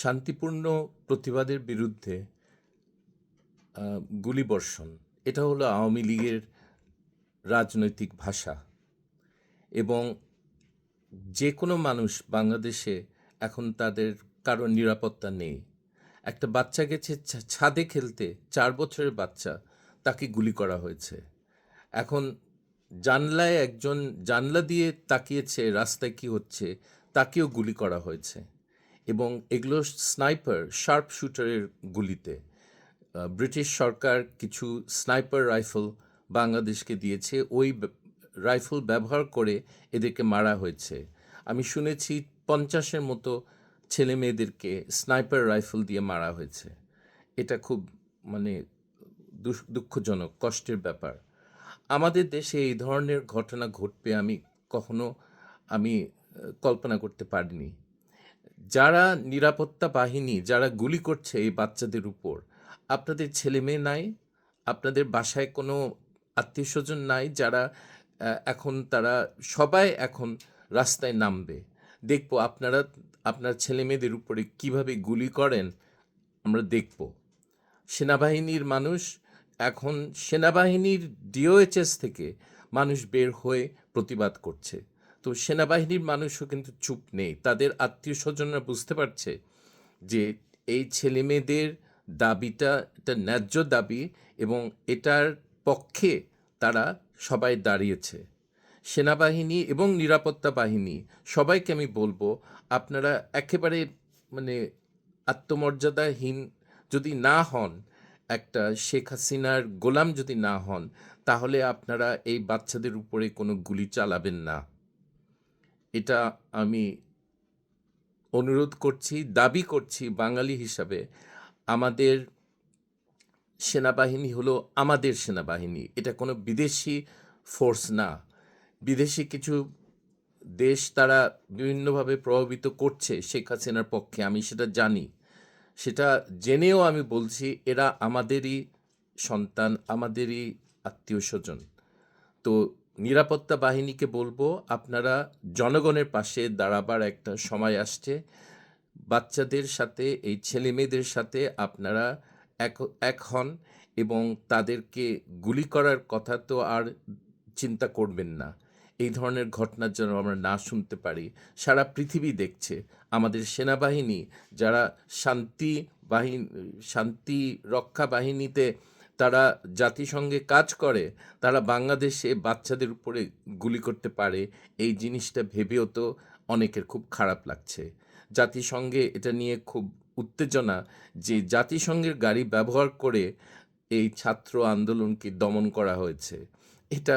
শান্তিপূর্ণ প্রতিবাদের বিরুদ্ধে গুলিবর্ষণ। এটা হলো আওয়ামী লীগের রাজনৈতিক ভাষা। এবং যে কোনো মানুষ বাংলাদেশে এখন তাদের কারোর নিরাপত্তা নেই। একটা বাচ্চা গেছে ছাদে খেলতে চার বছরের বাচ্চা তাকে গুলি করা হয়েছে। এখন জানলায় একজন, জানলা দিয়ে তাকিয়েছে রাস্তায় কি হচ্ছে, তাকেও গুলি করা হয়েছে। এবং এগুলো স্নাইপার, শার্প শুটারের গুলিতে। ব্রিটিশ সরকার কিছু স্নাইপার রাইফেল বাংলাদেশকে দিয়েছে। ওই রাইফেল ব্যবহার করে এদেরকে মারা হয়েছে। আমি শুনেছি পঞ্চাশের মতো ছেলে মেয়েদেরকে স্নাইপার রাইফেল দিয়ে মারা হয়েছে। এটা খুব মানে দুঃখ- দুঃখজনক, কষ্টের ব্যাপার। আমাদের দেশে এই ধরনের ঘটনা ঘটবে আমি কখনো, আমি কল্পনা করতে পারিনি। যারা নিরাপত্তা বাহিনী, যারা গুলি করছে এই বাচ্চাদের উপর, আপনাদের ছেলে মেয়ে নাই, আপনাদের বাসায় কোনো আত্মীয় স্বজন নাই যারা এখন তারা সবাই এখন রাস্তায় নামবে। দেখব আপনারা, আপনার ছেলে মেয়েদের উপরে কীভাবে গুলি করেন, আমরা দেখব। সেনাবাহিনীর মানুষ, এখন সেনাবাহিনীর ডিওএইচএস থেকে মানুষ বের হয়ে প্রতিবাদ করছে। তো সেনাবাহিনীর মানুষও কিন্তু চুপ নেই। তাদের আত্মীয় স্বজনরা বুঝতে পারছে যে এই ছেলে মেয়েদের দাবিটা, এটা ন্যায্য দাবি এবং এটার পক্ষে তারা সবাই দাঁড়িয়েছে। সেনাবাহিনী এবং নিরাপত্তা বাহিনী, সবাইকে আমি বলব, আপনারা একেবারে মানে আত্মমর্যাদাহীন যদি না হন, একটা শেখ হাসিনার গোলাম যদি না হন, তাহলে আপনারা এই বাচ্চাদের উপরে কোনো গুলি চালাবেন না। এটা আমি অনুরোধ করছি, দাবি করছি বাঙালি হিসাবে, আমাদের সেনাবাহিনী হলো আমাদের সেনাবাহিনী। এটা কোনো বিদেশি ফোর্স না। বিদেশি কিছু দেশ তারা বিভিন্নভাবে প্রভাবিত করছে শেখ হাসিনার পক্ষে, আমি সেটা জানি। সেটা জেনেও আমি বলছি, এরা আমাদেরই সন্তান, আমাদেরই আত্মীয় স্বজন। তো নিরাপত্তা বাহিনীকে বলব, আপনারা জনগণের পাশে দাঁড়াবার একটা সময় আসছে। বাচ্চাদের সাথে, এই ছেলে মেয়েদের সাথে আপনারা এক এক হন এবং তাদেরকে গুলি করার কথা তো আর চিন্তা করবেন না। এই ধরনের ঘটনার যেন আমরা না শুনতে পারি। সারা পৃথিবী দেখছে। আমাদের সেনাবাহিনী যারা শান্তি বাহিনী, শান্তি রক্ষা বাহিনীতে তারা জাতিসংঘে কাজ করে, তারা বাংলাদেশে বাচ্চাদের উপরে গুলি করতে পারে, এই জিনিসটা ভেবেও তো অনেকের খুব খারাপ লাগছে। জাতিসংঘে এটা নিয়ে খুব উত্তেজনা যে জাতিসংঘের গাড়ি ব্যবহার করে এই ছাত্র আন্দোলনকে দমন করা হয়েছে। এটা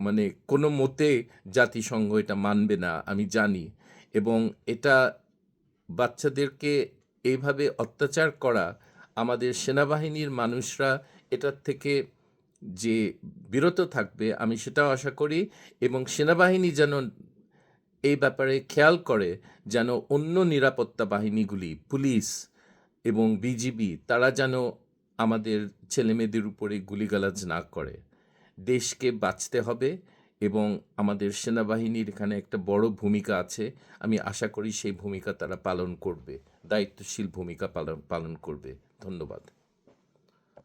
মানে কোনো মতে জাতিসংঘ এটা মানবে না, আমি জানি। এবং এটা বাচ্চাদেরকে এইভাবে অত্যাচার করা, আমাদের সেনাবাহিনীর মানুষরা এটার থেকে যে বিরত থাকবে, আমি সেটাও আশা করি এবং সেনাবাহিনী যেন এই ব্যাপারে খেয়াল করে যেন অন্য নিরাপত্তা বাহিনীগুলি, পুলিশ এবং বিজিবি, তারা যেন আমাদের ছেলেমেয়েদের উপরে গুলিগালাজ না করে। দেশকে বাঁচতে হবে এবং আমাদের সেনাবাহিনীর এখানে একটা বড় ভূমিকা আছে। আমি আশা করি সেই ভূমিকা তারা পালন করবে, দায়িত্বশীল ভূমিকা পালন পালন করবে। ধন্যবাদ।